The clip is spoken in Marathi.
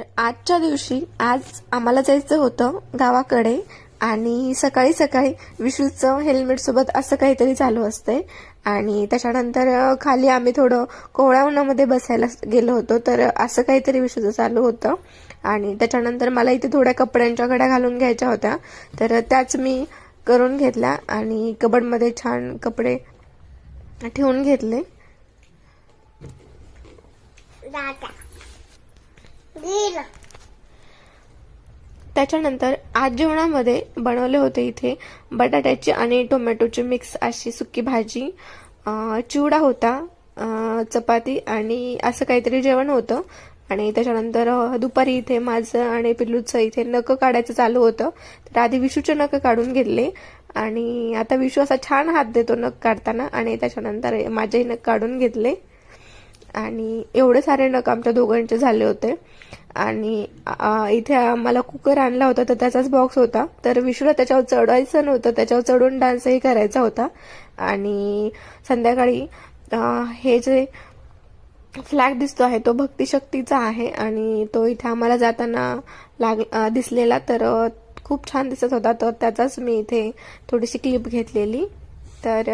तर आजच्या दिवशी आज आम्हाला जायचं होतं गावाकडे आणि सकाळी सकाळी विशूचं हेल्मेट सोबत असं काहीतरी चालू असते आणि त्याच्यानंतर खाली आम्ही थोडं कोवळ्या उन्हामध्ये बसायला गेलो होतो तर असं काहीतरी विशूचं चालू होतं. आणि त्याच्यानंतर मला इथे थोड्या कपड्यांच्या घड्या घालून घ्यायच्या होत्या. तर त्याच मी करून घेतल्या आणि कबडमध्ये छान कपडे ठेवून घेतले. त्याच्यानंतर आज जेवणामध्ये बनवले होते इथे बटाट्याची आणि टोमॅटोची मिक्स अशी सुकी भाजी चिवडा होता चपाती आणि असं काहीतरी जेवण होतं. आणि त्याच्यानंतर दुपारी इथे माझं आणि पिल्लूचं इथे नकं काढायचं चालू होतं. तर आधी विशूचे नकं काढून घेतले. आणि आता विशू असा छान हात देतो नख काढताना. आणि त्याच्यानंतर माझेही नख काढून घेतले. आणि एवढे सारे नग आमच्या दोघांचे झाले होते. आणि इथे आम्हाला कुकर आणला होता तर त्याचाच बॉक्स होता. तर विष्णूला त्याच्यावर चढायचं नव्हतं त्याच्यावर चढून डान्सही करायचा होता. आणि संध्याकाळी हे जे फ्लॅग दिसतो आहे तो भक्तिशक्तीचा आहे. आणि तो इथे आम्हाला जाताना लाग दिसलेला तर खूप छान दिसत होता. तर त्याचाच मी इथे थोडीशी क्लिप घेतलेली. तर